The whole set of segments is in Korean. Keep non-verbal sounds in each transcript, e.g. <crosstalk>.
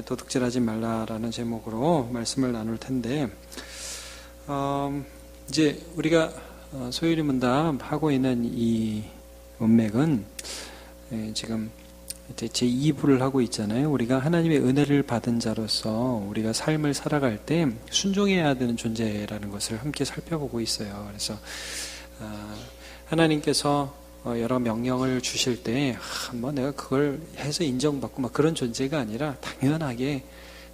예, 도둑질하지 말라라는 제목으로 말씀을 나눌 텐데 어, 이제 우리가 어, 소유리 문답 하고 있는 이 문맥은 예, 지금 제 2부를 하고 있잖아요. 우리가 하나님의 은혜를 받은 자로서 우리가 삶을 살아갈 때 순종해야 되는 존재라는 것을 함께 살펴보고 있어요. 그래서 어, 하나님께서 어, 여러 명령을 주실 때, 아, 뭐 내가 그걸 해서 인정받고 막 그런 존재가 아니라 당연하게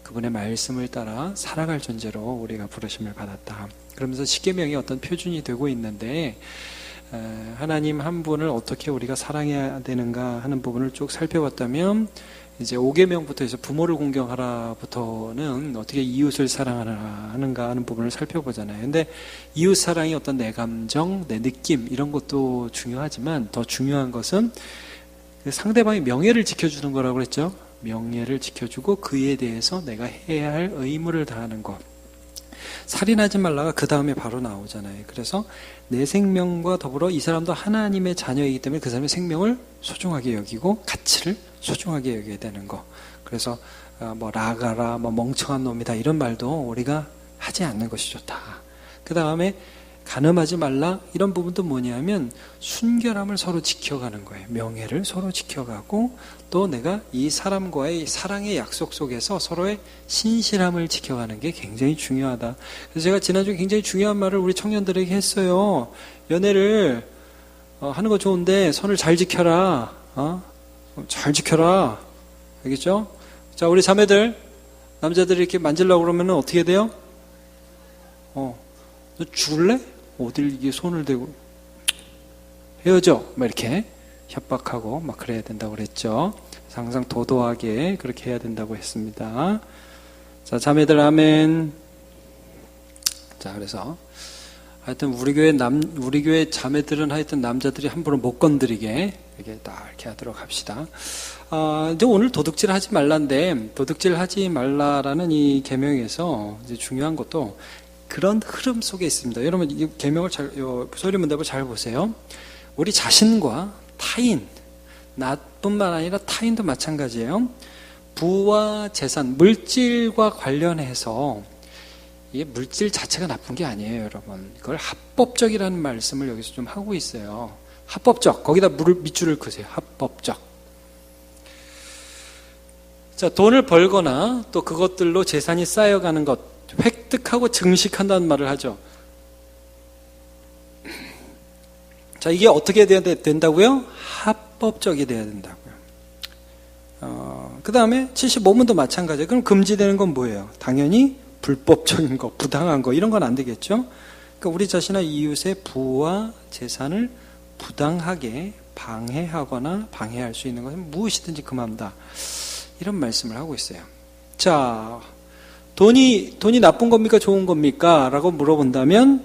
그분의 말씀을 따라 살아갈 존재로 우리가 부르심을 받았다. 그러면서 십계명이 어떤 표준이 되고 있는데 하나님 한 분을 어떻게 우리가 사랑해야 되는가 하는 부분을 쭉 살펴봤다면 이제 5계명부터 해서 부모를 공경하라부터는 어떻게 이웃을 사랑하는가 하는 부분을 살펴보잖아요. 근데 이웃 사랑이 어떤 내 감정, 내 느낌 이런 것도 중요하지만 더 중요한 것은 그 상대방의 명예를 지켜주는 거라고 그랬죠. 명예를 지켜주고 그에 대해서 내가 해야 할 의무를 다하는 것. 살인하지 말라가 그 다음에 바로 나오잖아요. 그래서 내 생명과 더불어 이 사람도 하나님의 자녀이기 때문에 그 사람의 생명을 소중하게 여기고 가치를 소중하게 여겨야 되는 거. 그래서 어, 뭐 라가라, 뭐 멍청한 놈이다 이런 말도 우리가 하지 않는 것이 좋다. 그 다음에 가늠하지 말라 이런 부분도 뭐냐면 순결함을 서로 지켜가는 거예요. 명예를 서로 지켜가고 또 내가 이 사람과의 사랑의 약속 속에서 서로의 신실함을 지켜가는 게 굉장히 중요하다. 그래서 제가 지난주에 굉장히 중요한 말을 우리 청년들에게 했어요. 연애를 어, 하는 거 좋은데 선을 잘 지켜라. 어? 잘 지켜라. 알겠죠? 자, 우리 자매들 남자들이 이렇게 만질라고 그러면 어떻게 돼요? 어, 너 죽을래? 어딜 이게 손을 대고 헤어져 막 이렇게 협박하고 막 그래야 된다고 그랬죠. 항상 도도하게 그렇게 해야 된다고 했습니다. 자, 자매들 아멘. 자, 그래서 하여튼 우리 교회 남 우리 교회 자매들은 하여튼 남자들이 함부로 못 건드리게 이렇게 딱 이렇게 하도록 합시다. 아, 이제 오늘 도둑질 하지 말란데 도둑질 하지 말라라는 이 계명에서 이제 중요한 것도 그런 흐름 속에 있습니다. 여러분 이 계명을 잘 소리 문답을 잘 보세요. 우리 자신과 타인, 나뿐만 아니라 타인도 마찬가지예요. 부와 재산, 물질과 관련해서 이게 물질 자체가 나쁜 게 아니에요, 여러분. 그걸 합법적이라는 말씀을 여기서 좀 하고 있어요. 합법적. 거기다 물, 밑줄을 그세요. 합법적. 자, 돈을 벌거나 또 그것들로 재산이 쌓여가는 것, 획득하고 증식한다는 말을 하죠. 자, 이게 어떻게 돼야 된다고요? 합법적이 돼야 된다고요. 어, 그 다음에 75문도 마찬가지예요. 그럼 금지되는 건 뭐예요? 당연히 불법적인 거, 부당한 거, 이런 건 안 되겠죠? 그러니까 우리 자신의 이웃의 부와 재산을 부당하게 방해하거나 방해할 수 있는 것은 무엇이든지 금한다. 이런 말씀을 하고 있어요. 자, 돈이, 돈이 나쁜 겁니까? 좋은 겁니까? 라고 물어본다면,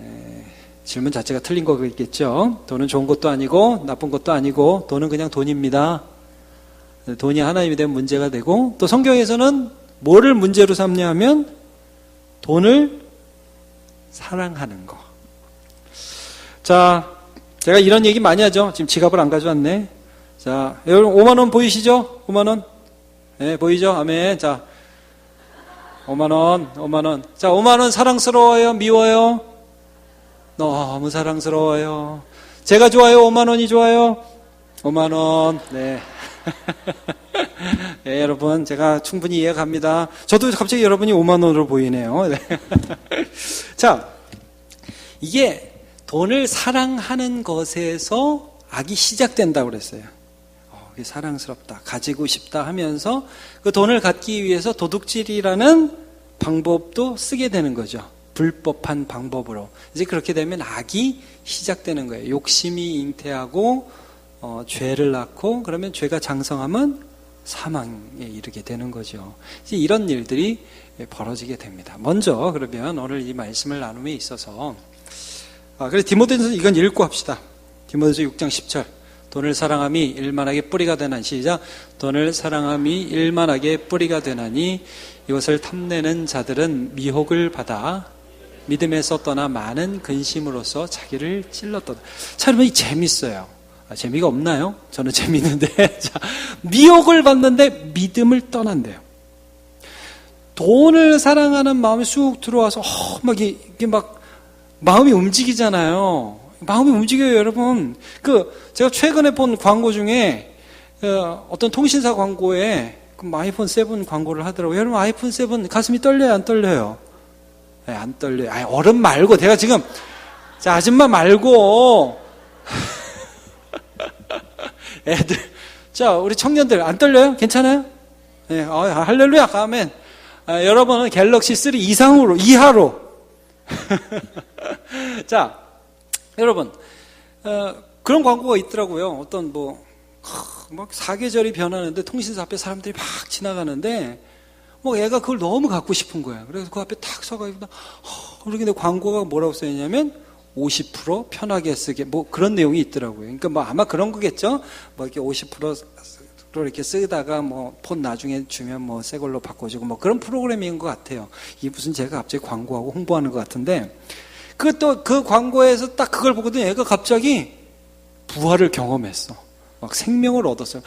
에, 질문 자체가 틀린 거겠죠. 돈은 좋은 것도 아니고, 나쁜 것도 아니고, 돈은 그냥 돈입니다. 돈이 하나님이 되면 문제가 되고, 또 성경에서는 뭐를 문제로 삼냐 하면, 돈을 사랑하는 거. 자, 제가 이런 얘기 많이 하죠. 지금 지갑을 안 가져왔네. 자, 여러분 5만 원 보이시죠? 5만 원. 네, 보이죠? 아멘. 자, 5만 원, 5만 원. 자, 5만 원 사랑스러워요? 미워요? 너무 사랑스러워요. 제가 좋아요? 5만 원이 좋아요? 5만 원. 네. <laughs> 네, 여러분, 제가 충분히 이해 갑니다. 저도 갑자기 여러분이 5만 원으로 보이네요. 네. <laughs> 자, 이게 돈을 사랑하는 것에서 악이 시작된다고 그랬어요. 사랑스럽다, 가지고 싶다 하면서 그 돈을 갖기 위해서 도둑질이라는 방법도 쓰게 되는 거죠. 불법한 방법으로. 이제 그렇게 되면 악이 시작되는 거예요. 욕심이 잉태하고, 어, 죄를 낳고, 그러면 죄가 장성하면 사망에 이르게 되는 거죠. 이제 이런 일들이 벌어지게 됩니다. 먼저, 그러면 오늘 이 말씀을 나눔에 있어서, 아, 그래서 디모데서 이건 읽고 합시다. 디모데서 6장 10절. 돈을 사랑함이 일만하게 뿌리가 되나니 시작 돈을 사랑함이 일만하게 뿌리가 되나니 이것을 탐내는 자들은 미혹을 받아 믿음에서 떠나 많은 근심으로서 자기를 찔렀다. 자, 여러분 이 재밌어요. 아, 재미가 없나요? 저는 <laughs> 재미있는데. 자, 미혹을 받는데 믿음을 떠난대요. 돈을 사랑하는 마음이 쑥 들어와서, 어, 막 이게 막 마음이 움직이잖아요. 마음이 움직여요, 여러분. 그, 제가 최근에 본 광고 중에, 어, 어떤 통신사 광고에 그 아이폰 7 광고를 하더라고요. 여러분, 아이폰 7 가슴이 떨려요, 안 떨려요? 네, 안 떨려요. 아니, 어른 말고, 내가 지금, 자, 아줌마 말고, <laughs> 애들. 자, 우리 청년들 안 떨려요? 괜찮아요? 네, 어, 할렐루야, 아멘. 아, 여러분은 갤럭시 3 이상으로, 이하로. <laughs> 자, 여러분, 어, 그런 광고가 있더라고요. 어떤 뭐, 막 사계절이 변하는데 통신사 앞에 사람들이 막 지나가는데, 뭐 애가 그걸 너무 갖고 싶은 거야. 그래서 그 앞에 탁 서가지고, 어, 그러는데 광고가 뭐라고 써있냐면, 50% 편하게 쓰게 뭐 그런 내용이 있더라고요. 그러니까 뭐 아마 그런 거겠죠. 뭐 이렇게 50%로 이렇게 쓰다가 뭐 폰 나중에 주면 뭐 새 걸로 바꿔주고 뭐 그런 프로그램인 것 같아요. 이게 무슨 제가 갑자기 광고하고 홍보하는 것 같은데 그또그 광고에서 딱 그걸 보거든 얘가 갑자기 부활을 경험했어. 막 생명을 얻었어요.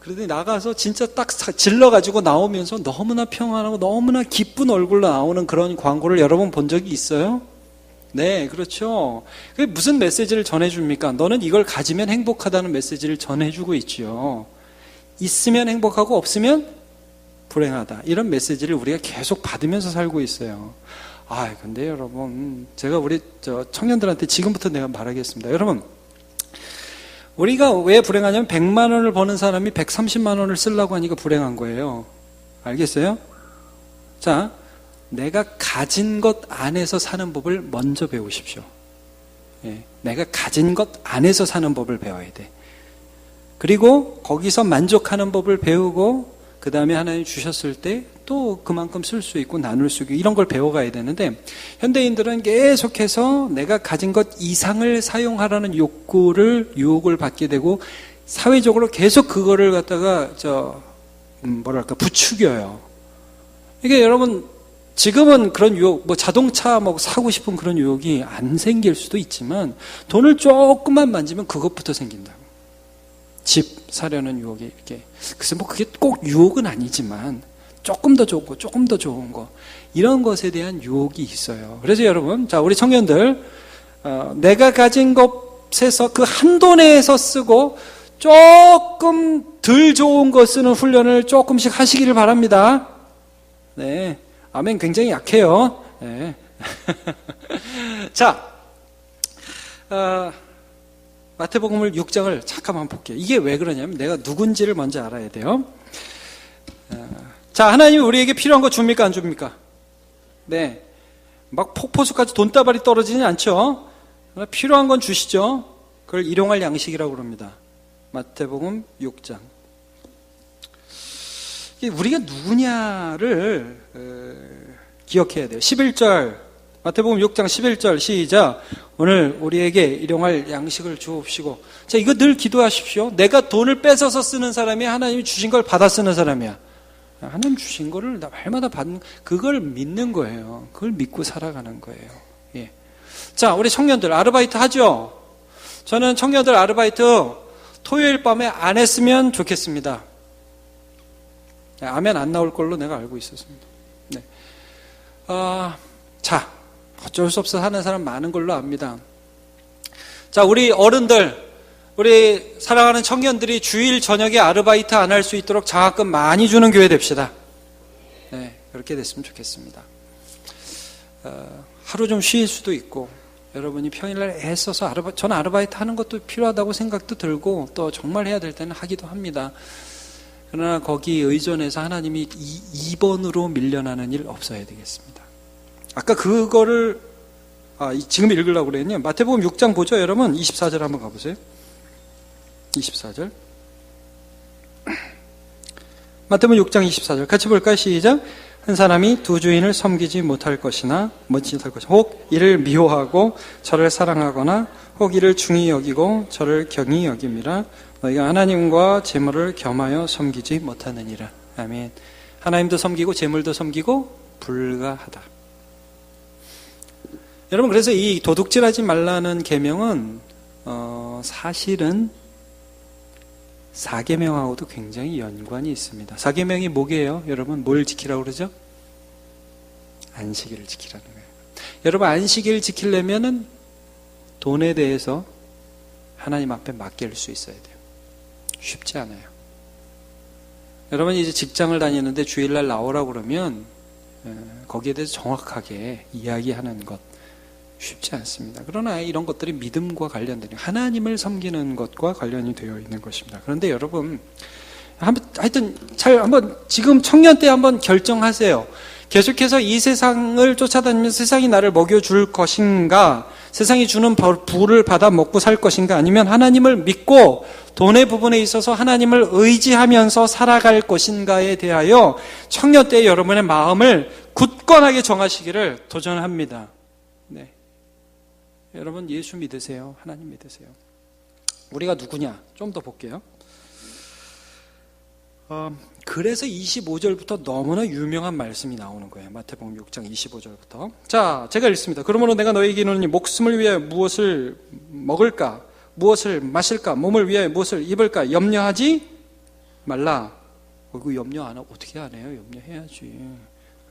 그러더니 나가서 진짜 딱 질러가지고 나오면서 너무나 평안하고 너무나 기쁜 얼굴로 나오는 그런 광고를 여러분 본 적이 있어요? 네, 그렇죠. 그게 무슨 메시지를 전해줍니까? 너는 이걸 가지면 행복하다는 메시지를 전해주고 있지요. 있으면 행복하고 없으면 불행하다. 이런 메시지를 우리가 계속 받으면서 살고 있어요. 아, 근데 여러분, 제가 우리 저 청년들한테 지금부터 내가 말하겠습니다. 여러분, 우리가 왜 불행하냐면 100만 원을 버는 사람이 130만 원을 쓰려고 하니까 불행한 거예요. 알겠어요? 자, 내가 가진 것 안에서 사는 법을 먼저 배우십시오. 예, 내가 가진 것 안에서 사는 법을 배워야 돼. 그리고 거기서 만족하는 법을 배우고 그 다음에 하나님 주셨을 때 또 그만큼 쓸 수 있고 나눌 수 있고 이런 걸 배워가야 되는데 현대인들은 계속해서 내가 가진 것 이상을 사용하라는 욕구를 유혹을 받게 되고 사회적으로 계속 그거를 갖다가 저 음, 뭐랄까 부추겨요. 이게 여러분 지금은 그런 유혹, 뭐 자동차 뭐 사고 싶은 그런 유혹이 안 생길 수도 있지만 돈을 조금만 만지면 그것부터 생긴다고. 집 사려는 유혹이 이렇게. 그래서 뭐 그게 꼭 유혹은 아니지만 조금 더 거, 조금 더 좋은 거. 이런 것에 대한 유혹이 있어요. 그래서 여러분, 자, 우리 청년들, 어, 내가 가진 것에서 그 한도 내에서 쓰고 조금 덜 좋은 거 쓰는 훈련을 조금씩 하시기를 바랍니다. 네. 아멘 굉장히 약해요. 네. <laughs> 자, 어, 마태복음을 6장을 잠깐만 볼게요. 이게 왜 그러냐면 내가 누군지를 먼저 알아야 돼요. 어, 자, 하나님이 우리에게 필요한 거 줍니까? 안 줍니까? 네. 막 폭포수까지 돈다발이 떨어지지 않죠? 필요한 건 주시죠? 그걸 일용할 양식이라고 그럽니다. 마태복음 6장. 우리가 누구냐를 기억해야 돼요. 11절 마태복음 6장 11절 시작. 오늘 우리에게 일용할 양식을 주옵시고. 자, 이거 늘 기도하십시오. 내가 돈을 뺏어서 쓰는 사람이 하나님이 주신 걸 받아 쓰는 사람이야. 하나님 주신 거를 날마다 받는 그걸 믿는 거예요. 그걸 믿고 살아가는 거예요. 예. 자, 우리 청년들 아르바이트 하죠. 저는 청년들 아르바이트 토요일 밤에 안 했으면 좋겠습니다. 네, 아멘 안 나올 걸로 내가 알고 있었습니다. 네. 어, 자, 어쩔 수 없어 하는 사람 많은 걸로 압니다. 자, 우리 어른들, 우리 사랑하는 청년들이 주일 저녁에 아르바이트 안 할 수 있도록 장학금 많이 주는 교회 됩시다. 네, 그렇게 됐으면 좋겠습니다. 어, 하루 좀 쉴 수도 있고, 여러분이 평일날 애써서 아르바, 저는 아르바이트 하는 것도 필요하다고 생각도 들고, 또 정말 해야 될 때는 하기도 합니다. 그러나 거기 의존해서 하나님이 2번으로 밀려나는 일 없어야 되겠습니다. 아까 그거를 아, 지금 읽으려고 그랬네요. 마태복음 6장 보죠, 여러분. 24절 한번 가보세요. 24절. 마태복음 6장 24절. 같이 볼까요? 시작. 한 사람이 두 주인을 섬기지 못할 것이나 못할 것이나 혹 이를 미워하고 저를 사랑하거나 혹 이를 중히 여기고 저를 경히 여김이라 너희가 하나님과 재물을 겸하여 섬기지 못하느니라. 아멘. 하나님도 섬기고 재물도 섬기고 불가하다. 여러분 그래서 이 도둑질하지 말라는 계명은 어, 사실은 사계명하고도 굉장히 연관이 있습니다. 사계명이 뭐게요? 여러분 뭘 지키라고 그러죠? 안식일을 지키라는 거예요. 여러분 안식일 지키려면은 돈에 대해서 하나님 앞에 맡길 수 있어야 돼요. 쉽지 않아요. 여러분 이제 직장을 다니는데 주일날 나오라고 그러면 에, 거기에 대해서 정확하게 이야기하는 것 쉽지 않습니다. 그러나 이런 것들이 믿음과 관련된 하나님을 섬기는 것과 관련이 되어 있는 것입니다. 그런데 여러분 한번 하여튼 잘 한번 지금 청년 때 한번 결정하세요. 계속해서 이 세상을 쫓아다니면서 세상이 나를 먹여줄 것인가, 세상이 주는 부를 받아 먹고 살 것인가, 아니면 하나님을 믿고 돈의 부분에 있어서 하나님을 의지하면서 살아갈 것인가에 대하여 청년 때 여러분의 마음을 굳건하게 정하시기를 도전합니다. 네. 여러분 예수 믿으세요. 하나님 믿으세요. 우리가 누구냐? 좀 더 볼게요. 어, 그래서 25절부터 너무나 유명한 말씀이 나오는 거예요. 마태복음 6장 25절부터. 자, 제가 읽습니다. 그러므로 내가 이르노니 목숨을 위해 무엇을 먹을까? 무엇을 마실까? 몸을 위해 무엇을 입을까? 염려하지 말라. 어, 그 염려 안 하고 어떻게 안 해요? 염려해야지.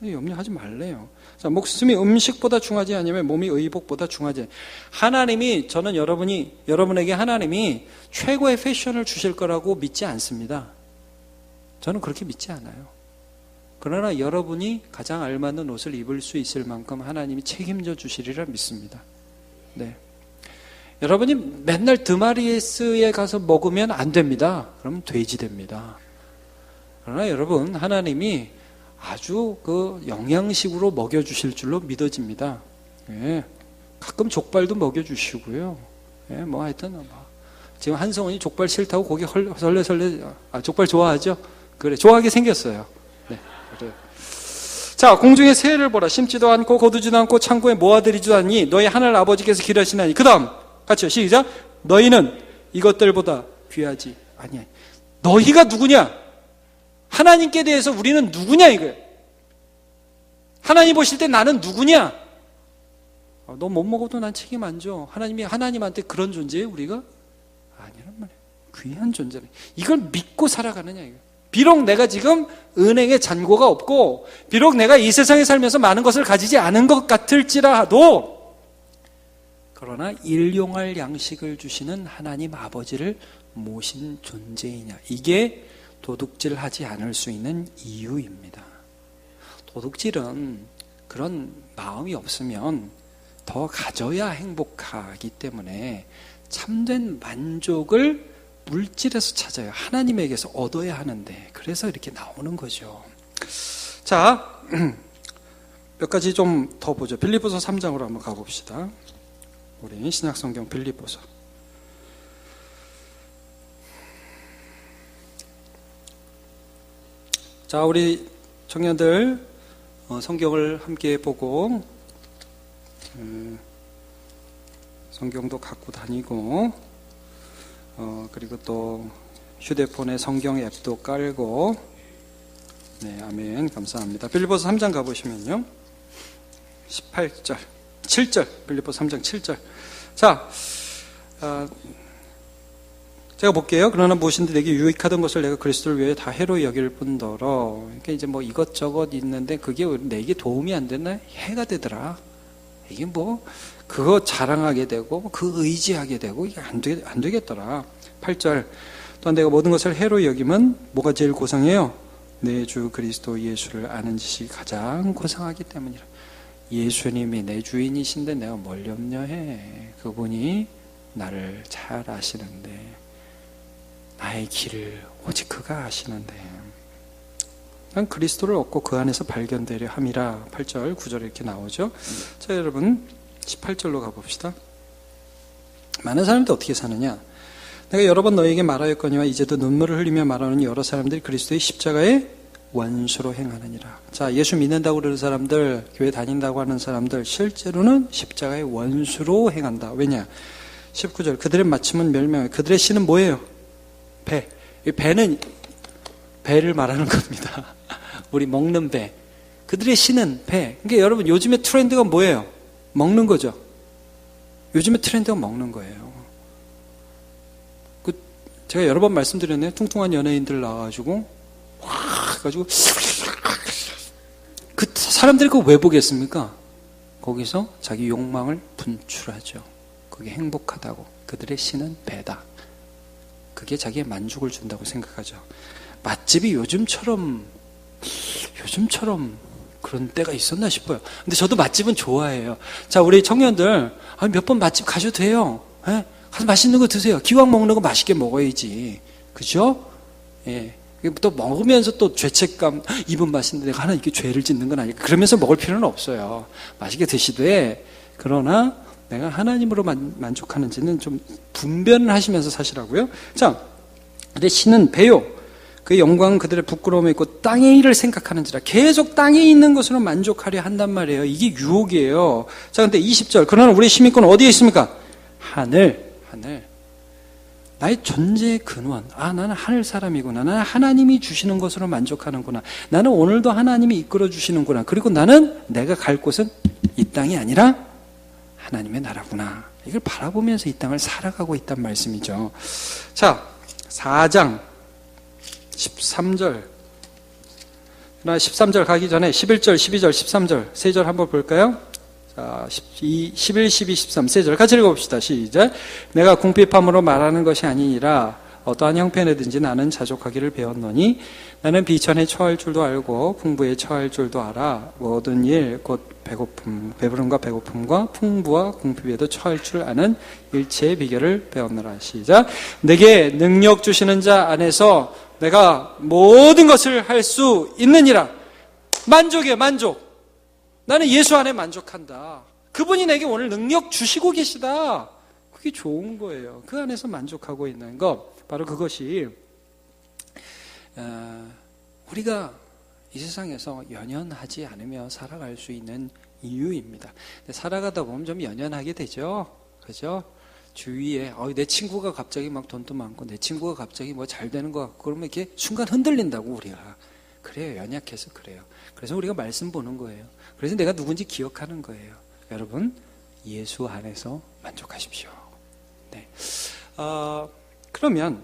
염려하지 말래요. 자, 목숨이 음식보다 중하지 아니면 몸이 의복보다 중하지. 하나님이 저는 여러분이 여러분에게 하나님이 최고의 패션을 주실 거라고 믿지 않습니다. 저는 그렇게 믿지 않아요. 그러나 여러분이 가장 알맞는 옷을 입을 수 있을 만큼 하나님이 책임져 주시리라 믿습니다. 네. 여러분이 맨날 드마리에스에 가서 먹으면 안 됩니다. 그러면 돼지 됩니다. 그러나 여러분, 하나님이 아주 그 영양식으로 먹여주실 줄로 믿어집니다. 예. 가끔 족발도 먹여주시고요. 예, 뭐 하여튼, 뭐. 지금 한성원이 족발 싫다고 고개 설레설레, 아, 족발 좋아하죠? 그래, 좋아하게 생겼어요. 네, 그래. 자, 공중의 새를 보라. 심지도 않고 거두지도 않고 창고에 모아들이지도 않니 너희 하늘 아버지께서 기르시나니. 그 다음, 같이요. 시작. 너희는 이것들보다 귀하지 아니야. 너희가 누구냐? 하나님께 대해서 우리는 누구냐 이거예요. 하나님 보실 때 나는 누구냐? 아, 너못 먹어도 난 책임 안 져. 하나님이 하나님한테 그런 존재예요, 우리가? 아니란 말이에요. 귀한 존재네. 이걸 믿고 살아가느냐 이거. 비록 내가 지금 은행에 잔고가 없고, 비록 내가 이 세상에 살면서 많은 것을 가지지 않은 것 같을지라도, 그러나 일용할 양식을 주시는 하나님 아버지를 모신 존재이냐. 이게 도둑질 하지 않을 수 있는 이유입니다. 도둑질은 그런 마음이 없으면 더 가져야 행복하기 때문에 참된 만족을 물질에서 찾아요. 하나님에게서 얻어야 하는데 그래서 이렇게 나오는 거죠. 자, <clears throat> 몇 가지 좀 더 보죠. 빌리보서 3장으로 한번 가봅시다. 우리 신약성경 빌리보서. 자, 우리 청년들 어, 성경을 함께 보고 음, 성경도 갖고 다니고 어, 그리고 또 휴대폰에 성경 앱도 깔고 네, 아멘. 감사합니다. 빌리보서 3장 가보시면요. 18절, 7절, 빌리보서 3장 7절. 자, 어, 제가 볼게요. 그러나 무엇인데 내게 유익하던 것을 내가 그리스도를 위해 다 해로 여길 뿐더러. 그러니까 이제 뭐 이것저것 있는데 그게 내게 도움이 안 되나 해가 되더라. 이게 뭐 그거 자랑하게 되고 그 의지하게 되고 이게 안, 되, 안 되겠더라. 8절. 또한 내가 모든 것을 해로 여기면 뭐가 제일 고상해요? 내 주 그리스도 예수를 아는 지식이 가장 고상하기 때문이라. 예수님이 내 주인이신데 내가 뭘 염려해. 그분이 나를 잘 아시는데. 나의 길을 오직 그가 아시는데 난 그리스도를 얻고 그 안에서 발견되려 함이라 8절 9절 이렇게 나오죠 자 여러분 18절로 가봅시다 많은 사람들이 어떻게 사느냐 내가 여러 번 너에게 말하였거니와 이제도 눈물을 흘리며 말하는 여러 사람들이 그리스도의 십자가의 원수로 행하느니라. 자, 예수 믿는다고 그러는 사람들, 교회 다닌다고 하는 사람들, 실제로는 십자가의 원수로 행한다. 왜냐? 19절. 그들의 마침은 멸망. 그들의 신은 뭐예요? 배. 이 배는 배를 말하는 <laughs> 겁니다. 우리 먹는 배. 그들의 신은 배. 그러니까 여러분 요즘에 트렌드가 뭐예요? 먹는 거죠. 요즘에 트렌드가 먹는 거예요. 그 제가 여러 번 말씀드렸네요. 뚱뚱한 연예인들 나와가지고 확 해가지고 그 사람들이 그거 왜 보겠습니까? 거기서 자기 욕망을 분출하죠. 그게 행복하다고. 그들의 신은 배다. 그게 자기의 만족을 준다고 생각하죠. 맛집이 요즘처럼 요즘처럼 그런 때가 있었나 싶어요. 근데 저도 맛집은 좋아해요. 자, 우리 청년들 몇 번 맛집 가셔도 돼요. 예? 가서 맛있는 거 드세요. 기왕 먹는 거 맛있게 먹어야지. 그죠? 예. 또 먹으면서 또 죄책감, 이분 맛있는데 내가 하나 이렇게 죄를 짓는 건 아니까 그러면서 먹을 필요는 없어요. 맛있게 드시되, 그러나 내가 하나님으로 만, 만족하는지는 좀 분별을 하시면서 사시라고요. 자, 근데 신은 배요. 그 영광 그들의 부끄러움에 있고 땅의 일을 생각하는지라 계속 땅에 있는 것으로 만족하려 한단 말이에요. 이게 유혹이에요. 자, 근데 20절. 그러나 우리 시민권은 어디에 있습니까? 하늘, 하늘. 나의 존재의 근원. 아, 나는 하늘 사람이구나. 나는 하나님이 주시는 것으로 만족하는구나. 나는 오늘도 하나님이 이끌어 주시는구나. 그리고 나는 내가 갈 곳은 이 땅이 아니라 하나님의 나라구나. 이걸 바라보면서 이 땅을 살아가고 있단 말씀이죠. 자, 4장 13절. 나 13절 가기 전에 11절, 12절, 13절, 3절 한번 볼까요? 자, 11, 12, 13, 세 절 같이 읽어봅시다. 시작. 내가 궁핍함으로 말하는 것이 아니니라 어떠한 형편에든지 나는 자족하기를 배웠노니 나는 비천에 처할 줄도 알고 풍부에 처할 줄도 알아 모든 일 곧 배고픔 배부름과 배고픔과 풍부와 궁핍에도 처할 줄 아는 일체의 비결을 배웠노라 시작 내게 능력 주시는 자 안에서 내가 모든 것을 할 수 있느니라 만족이에요 만족 나는 예수 안에 만족한다. 그분이 내게 오늘 능력 주시고 계시다. 그게 좋은 거예요. 그 안에서 만족하고 있는 것. 바로 그것이, 어, 우리가 이 세상에서 연연하지 않으며 살아갈 수 있는 이유입니다. 살아가다 보면 좀 연연하게 되죠. 그죠? 주위에, 어, 내 친구가 갑자기 막 돈도 많고, 내 친구가 갑자기 뭐 잘 되는 것 같고, 그러면 이렇게 순간 흔들린다고, 우리가. 그래요. 연약해서 그래요. 그래서 우리가 말씀 보는 거예요. 그래서 내가 누군지 기억하는 거예요. 여러분, 예수 안에서 만족하십시오. 네. 어, 그러면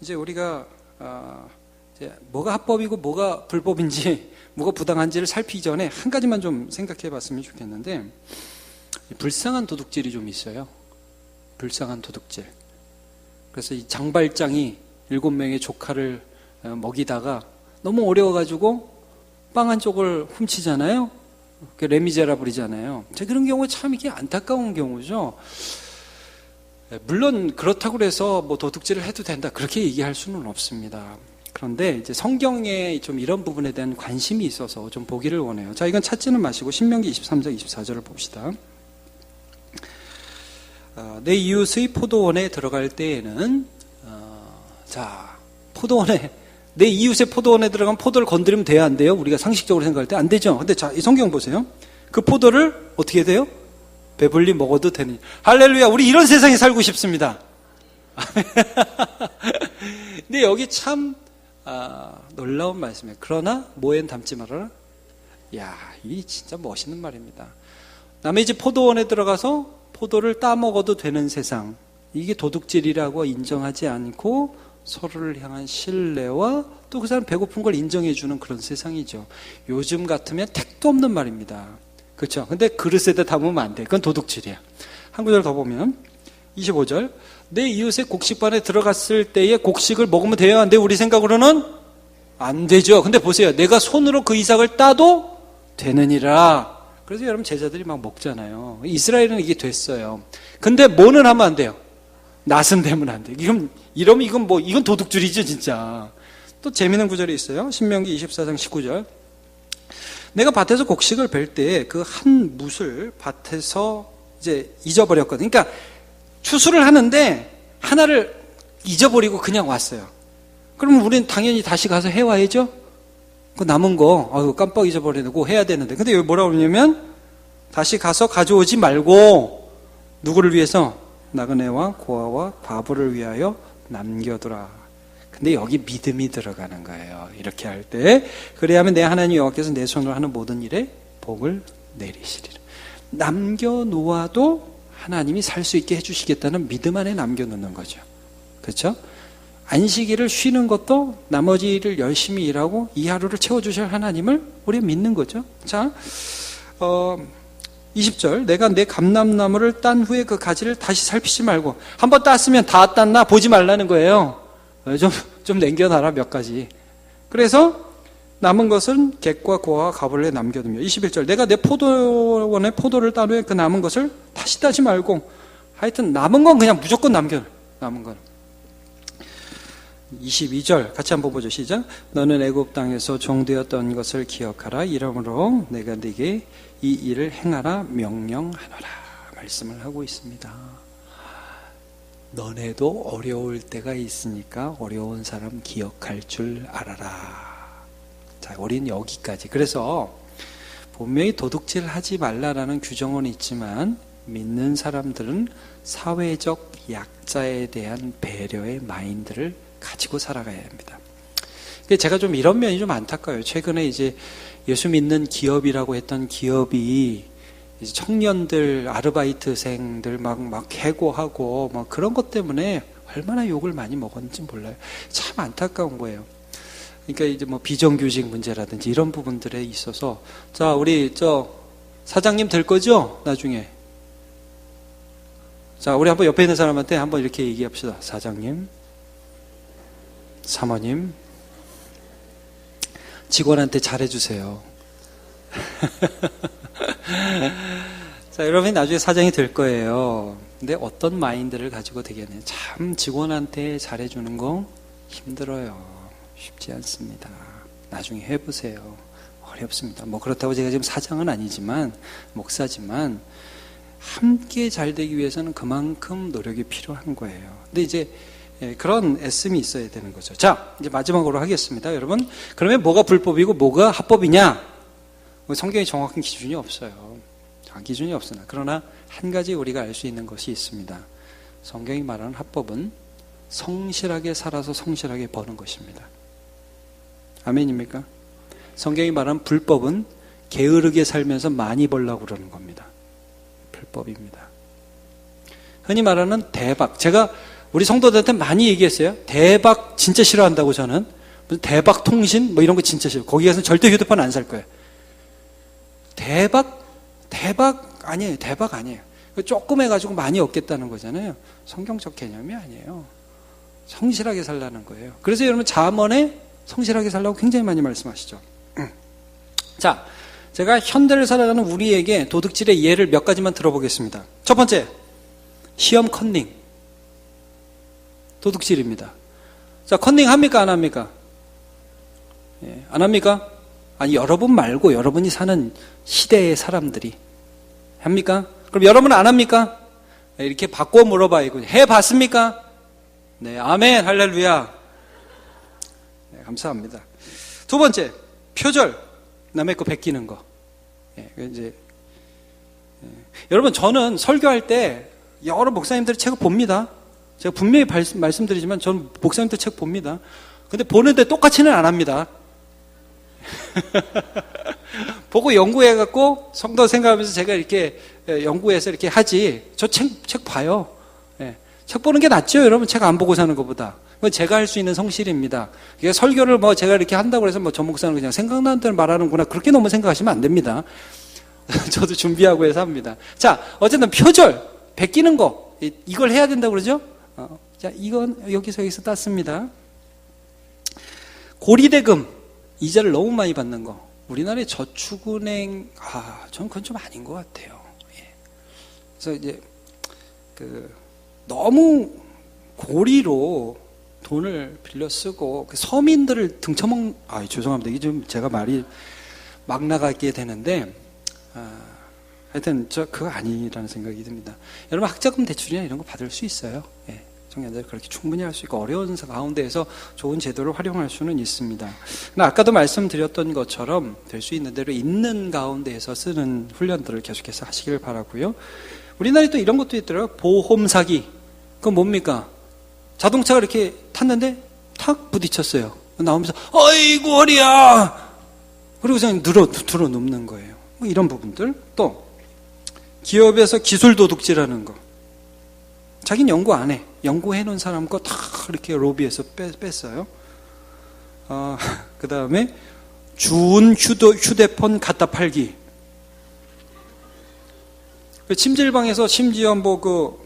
이제 우리가 어, 뭐가 합법이고 뭐가 불법인지 <laughs> 뭐가 부당한지를 살피기 전에 한 가지만 좀 생각해 봤으면 좋겠는데 불쌍한 도둑질이 좀 있어요. 불쌍한 도둑질. 그래서 이 장발장이 일곱 명의 조카를 어, 먹이다가 너무 어려워가지고 빵 한 쪽을 훔치잖아요. 그 레미제라블이잖아요. 그런 경우 참 이게 안타까운 경우죠. 네, 물론 그렇다고 해서 뭐 도둑질을 해도 된다 그렇게 얘기할 수는 없습니다. 그런데 이제 성경에 좀 이런 부분에 대한 관심이 있어서 좀 보기를 원해요. 자, 이건 찾지는 마시고 신명기 23장 24절을 봅시다. 어, 내 이웃의 포도원에 들어갈 때에는 어, 자 포도원에 내 이웃의 포도원에 들어가면 포도를 건드리면 돼야 안 돼요? 우리가 상식적으로 생각할 때 안 되죠. 근데 자, 이 성경 보세요. 그 포도를 어떻게 돼요? 배불리 먹어도 되는. 할렐루야. 우리 이런 세상에 살고 싶습니다. <laughs> 근데 여기 참 아, 놀라운 말씀이에요. 그러나 모엔 담지 말아라. 야, 이 진짜 멋있는 말입니다. 남의 집 포도원에 들어가서 포도를 따 먹어도 되는 세상. 이게 도둑질이라고 인정하지 않고 서로를 향한 신뢰와 또 그 사람 배고픈 걸 인정해 주는 그런 세상이죠. 요즘 같으면 택도 없는 말입니다. 그렇죠? 근데 그릇에다 담으면 안 돼. 그건 도둑질이야. 한 구절 더 보면 25절 내 이웃의 곡식반에 들어갔을 때에 곡식을 먹으면 돼요? 안 돼요? 우리 생각으로는 안 되죠. 근데 보세요. 내가 손으로 그 이삭을 따도 되느니라. 그래서 여러분 제자들이 막 먹잖아요. 이스라엘은 이게 됐어요. 근데 뭐는 하면 안 돼요? 낯은 되면 안 돼. 이건 이러면 이건 뭐 이건 도둑질이죠, 진짜. 또 재미있는 구절이 있어요. 신명기 24장 19절. 내가 밭에서 곡식을 벨 때 그한 묻을 밭에서 이제 잊어버렸거든요. 그러니까 추수를 하는데 하나를 잊어버리고 그냥 왔어요. 그러면 우리는 당연히 다시 가서 해와야죠? 그 남은 거, 아유, 깜빡 잊어버리고 해야 되는데. 근데 여기 뭐라고 그러냐면, 다시 가서 가져오지 말고, 누구를 위해서? 나그네와 고아와 과부를 위하여 남겨두라. 근데 여기 믿음이 들어가는 거예요. 이렇게 할 때. 그래야면 내 하나님 여호와께서 내 손으로 하는 모든 일에 복을 내리시리라. 남겨 놓아도 하나님이 살 수 있게 해주시겠다는 믿음 안에 남겨놓는 거죠. 그렇죠? 안식일을 쉬는 것도 나머지 를 열심히 일하고 이 하루를 채워주실 하나님을 우리가 믿는 거죠. 자, 어, 20절. 내가 내 감람나무를 딴 후에 그 가지를 다시 살피지 말고. 한 번 땄으면 다 땄나 보지 말라는 거예요. 어, 좀, 좀 남겨놔라, 몇 가지. 그래서 남은 것은 객과 고와 가벌에 남겨두며. 21절. 내가 내 포도원에 포도를 딴 후에 그 남은 것을 다시 따지 말고. 하여튼 남은 건 그냥 무조건 남겨. 남은 건. 22절 같이 한번 보죠. 시작. 너는 애굽 땅에서 종되었던 것을 기억하라. 이러므로 내가 네게 이 일을 행하라 명령하노라. 말씀을 하고 있습니다. 너네도 어려울 때가 있으니까 어려운 사람 기억할 줄 알아라. 자, 우리는 여기까지. 그래서 분명히 도둑질 하지 말라라는 규정은 있지만 믿는 사람들은 사회적 약자에 대한 배려의 마인드를 가지고 살아가야 합니다. 제가 좀 이런 면이 좀 안타까워요. 최근에 이제 예수 믿는 기업이라고 했던 기업이 청년들, 아르바이트생들 막, 막 해고하고 막 그런 것 때문에 얼마나 욕을 많이 먹었는지 몰라요. 참 안타까운 거예요. 그러니까 이제 뭐 비정규직 문제라든지 이런 부분들에 있어서 자, 우리 저 사장님 될 거죠? 나중에. 자, 우리 한번 옆에 있는 사람한테 한번 이렇게 얘기합시다. 사장님, 사모님, 직원한테 잘해주세요. <laughs> 자, 여러분이 나중에 사장이 될 거예요. 근데 어떤 마인드를 가지고 되겠네요. 참 직원한테 잘해주는 거 힘들어요. 쉽지 않습니다. 나중에 해보세요. 어렵습니다. 뭐 그렇다고 제가 지금 사장은 아니지만, 목사지만, 함께 잘 되기 위해서는 그만큼 노력이 필요한 거예요. 근데 이제 예, 그런 애씀이 있어야 되는 거죠. 자, 이제 마지막으로 하겠습니다. 여러분, 그러면 뭐가 불법이고 뭐가 합법이냐? 뭐 성경에 정확한 기준이 없어요. 정확한 기준이 없으나. 그러나 한 가지 우리가 알 수 있는 것이 있습니다. 성경이 말하는 합법은 성실하게 살아서 성실하게 버는 것입니다. 아멘입니까? 성경이 말하는 불법은 게으르게 살면서 많이 벌라고 그러는 겁니다. 불법입니다. 흔히 말하는 대박. 제가 우리 성도들한테 많이 얘기했어요. 대박 진짜 싫어한다고 저는. 무슨 대박 통신 뭐 이런 거 진짜 싫어. 거기 가서 절대 휴대폰 안 살 거예요. 대박 대박 아니에요. 대박 아니에요. 조금 해가지고 많이 얻겠다는 거잖아요. 성경적 개념이 아니에요. 성실하게 살라는 거예요. 그래서 여러분 자문에 성실하게 살라고 굉장히 많이 말씀하시죠. 자, 제가 현대를 살아가는 우리에게 도둑질의 예를 몇 가지만 들어보겠습니다. 첫 번째, 시험 컨닝. 도둑질입니다. 자, 컨닝 합니까? 안 합니까? 예, 안 합니까? 아니, 여러분 말고 여러분이 사는 시대의 사람들이. 합니까? 그럼 여러분은 안 합니까? 예, 이렇게 바꿔 물어봐요. 해 봤습니까? 네, 아멘, 할렐루야. 네, 감사합니다. 두 번째, 표절. 남의 거 베끼는 거. 예, 이제 예. 여러분 저는 설교할 때 여러 목사님들의 책을 봅니다. 제가 분명히 발, 말씀드리지만 저는 목사님들 책 봅니다. 근데 보는데 똑같이는 안 합니다. <laughs> 보고 연구해 갖고 성도 생각하면서 제가 이렇게 연구해서 이렇게 하지. 저 책, 책 봐요. 예. 책 보는 게 낫죠, 여러분. 책 안 보고 사는 것보다. 그건 제가 할 수 있는 성실입니다. 이게 설교를 뭐 제가 이렇게 한다고 해서 뭐 전 목사는 그냥 생각나는 대로 말하는구나. 그렇게 너무 생각하시면 안 됩니다. <laughs> 저도 준비하고 해서 합니다. 자, 어쨌든 표절, 베끼는 거. 이걸 해야 된다고 그러죠? 어, 자, 이건 여기서 여기서 땄습니다. 고리대금, 이자를 너무 많이 받는 거. 우리나라의 저축은행, 아, 전 그건 좀 아닌 것 같아요. 예. 그래서 이제, 그, 너무 고리로 돈을 빌려 쓰고 그 서민들을 등쳐먹 아 죄송합니다 이게 좀 제가 말이 막 나가게 되는데 아, 하여튼 저 그거 아니라는 생각이 듭니다. 여러분 학자금 대출이나 이런 거 받을 수 있어요. 예, 청년들 그렇게 충분히 할 수 있고 어려운 가운데에서 좋은 제도를 활용할 수는 있습니다. 아까도 말씀드렸던 것처럼 될 수 있는 대로 있는 가운데에서 쓰는 훈련들을 계속해서 하시길 바라고요. 우리나라에 또 이런 것도 있더라고요. 보험 사기. 그건 뭡니까? 자동차가 이렇게 탔는데 탁 부딪혔어요. 나오면서 어이구 허리야. 그리고 그냥 늘어 들어 눕는 거예요. 뭐 이런 부분들 또 기업에서 기술 도둑질하는 거. 자기는 연구 안 해. 연구해 놓은 사람 거 다 이렇게 로비에서 뺐, 뺐어요. 어, <laughs> 그 다음에 주운 휴도, 휴대폰 갖다 팔기. 그 침질방에서 심지어 뭐 그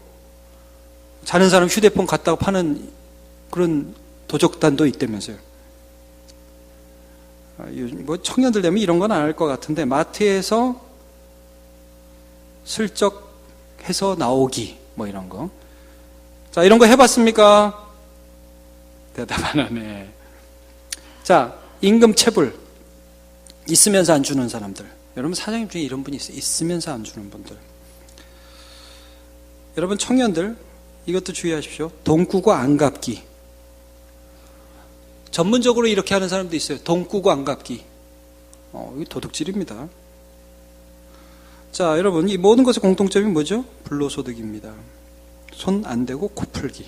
자는 사람 휴대폰 갖다가 파는 그런 도적단도 있다면서요. 아, 뭐 청년들 되면 이런 건 안 할 것 같은데 마트에서 슬쩍 해서 나오기 뭐 이런 거. 자 이런 거 해봤습니까? 대답 안 하네. 자 임금 체불 있으면서 안 주는 사람들. 여러분 사장님 중에 이런 분이 있어요. 있으면서 안 주는 분들. 여러분 청년들 이것도 주의하십시오. 돈 꾸고 안 갚기. 전문적으로 이렇게 하는 사람도 있어요. 돈 꾸고 안 갚기. 어, 이거 도둑질입니다. 자, 여러분, 이 모든 것의 공통점이 뭐죠? 불로소득입니다. 손 안 대고 코 풀기.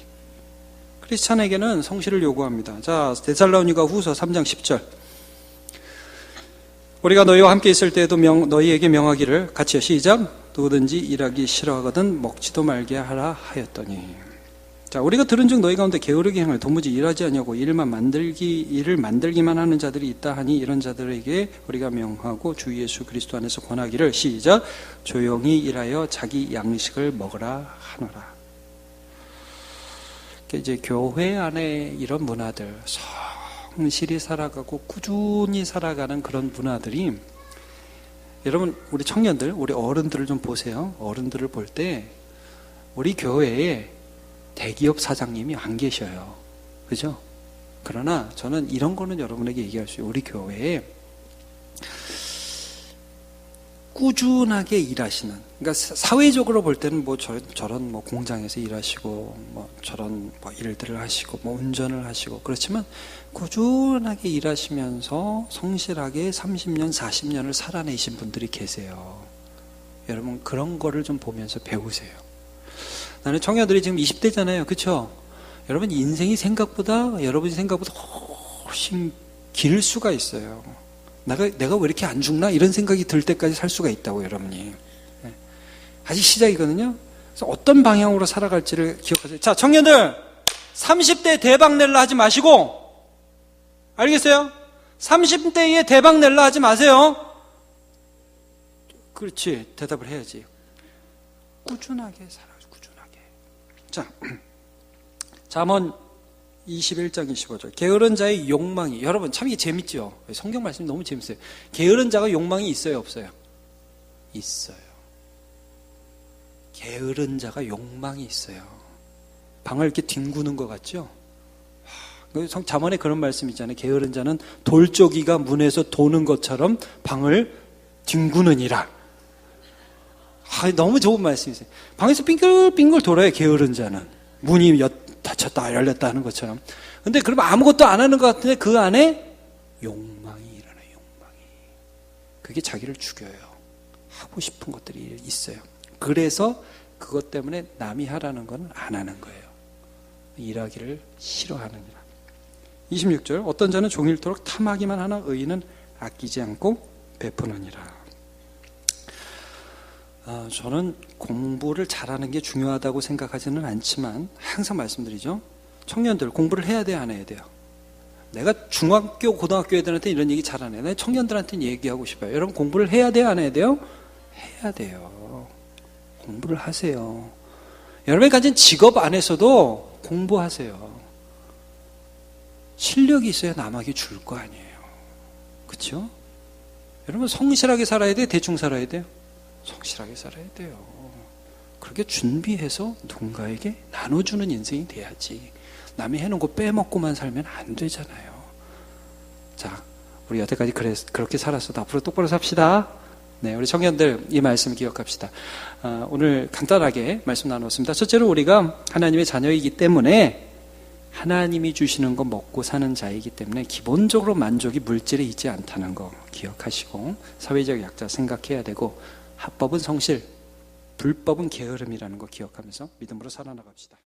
크리스찬에게는 성실을 요구합니다. 자, 데살로니가 후서 3장 10절. 우리가 너희와 함께 있을 때에도 명, 너희에게 명하기를 같이 시작. 누구든지 일하기 싫어하거든 먹지도 말게 하라 하였더니. 자, 우리가 들은 중 너희 가운데 게으르게 행을 도무지 일하지 않냐고 일만 만들기 일을 만들기만 하는 자들이 있다 하니 이런 자들에게 우리가 명하고 주 예수 그리스도 안에서 권하기를 시작 조용히 일하여 자기 양식을 먹으라 하노라. 이제 교회 안에 이런 문화들 성실히 살아가고 꾸준히 살아가는 그런 문화들이 여러분 우리 청년들 우리 어른들을 좀 보세요. 어른들을 볼 때 우리 교회에 대기업 사장님이 안 계셔요. 그죠? 그러나 저는 이런 거는 여러분에게 얘기할 수 있어요. 우리 교회에 꾸준하게 일하시는, 그러니까 사회적으로 볼 때는 뭐 저, 저런 뭐 공장에서 일하시고, 뭐 저런 뭐 일들을 하시고, 뭐 운전을 하시고, 그렇지만 꾸준하게 일하시면서 성실하게 30년, 40년을 살아내신 분들이 계세요. 여러분 그런 거를 좀 보면서 배우세요. 나는 청년들이 지금 20대잖아요. 그쵸? 여러분, 인생이 생각보다, 여러분이 생각보다 훨씬 길 수가 있어요. 내가, 내가 왜 이렇게 안 죽나? 이런 생각이 들 때까지 살 수가 있다고, 여러분이. 네. 아직 시작이거든요. 그래서 어떤 방향으로 살아갈지를 기억하세요. 자, 청년들! 30대 대박 낼라 하지 마시고, 알겠어요? 30대에 대박 낼라 하지 마세요. 그렇지. 대답을 해야지. 꾸준하게 살아. 자, <clears throat> 잠언 21장 25절. 게으른 자의 욕망이 여러분 참 이게 재밌죠. 성경 말씀이 너무 재밌어요. 게으른 자가 욕망이 있어요, 없어요? 있어요. 게으른 자가 욕망이 있어요. 방을 이렇게 뒹구는 것 같죠? 잠언에 그런 말씀 있잖아요. 게으른 자는 돌조기가 문에서 도는 것처럼 방을 뒹구느니라. 아, 너무 좋은 말씀이세요. 방에서 빙글빙글 돌아요, 게으른 자는. 문이 닫혔다, 열렸다 하는 것처럼. 근데 그러면 아무것도 안 하는 것 같은데 그 안에 욕망이 일어나요, 욕망이. 그게 자기를 죽여요. 하고 싶은 것들이 있어요. 그래서 그것 때문에 남이 하라는 건 안 하는 거예요. 일하기를 싫어하느니라. 26절, 어떤 자는 종일토록 탐하기만 하나 의인은 아끼지 않고 베푸느니라. 어, 저는 공부를 잘하는 게 중요하다고 생각하지는 않지만 항상 말씀드리죠. 청년들 공부를 해야 돼요, 안 해야 돼요? 내가 중학교, 고등학교 애들한테 이런 얘기 잘 안 해요. 청년들한테는 얘기하고 싶어요. 여러분 공부를 해야 돼요, 안 해야 돼요? 해야 돼요. 공부를 하세요. 여러분이 가진 직업 안에서도 공부하세요. 실력이 있어야 남에게 줄 거 아니에요. 그렇죠? 여러분 성실하게 살아야 돼, 대충 살아야 돼요. 성실하게 살아야 돼요. 그렇게 준비해서 누군가에게 나눠주는 인생이 돼야지. 남이 해놓은 거 빼먹고만 살면 안 되잖아요. 자, 우리 여태까지 그래, 그렇게 살았어. 앞으로 똑바로 삽시다. 네, 우리 청년들 이 말씀 기억합시다. 어, 오늘 간단하게 말씀 나눴습니다. 첫째로 우리가 하나님의 자녀이기 때문에 하나님이 주시는 거 먹고 사는 자이기 때문에 기본적으로 만족이 물질에 있지 않다는 거 기억하시고 사회적 약자 생각해야 되고 합법은 성실, 불법은 게으름이라는 거 기억하면서 믿음으로 살아나갑시다.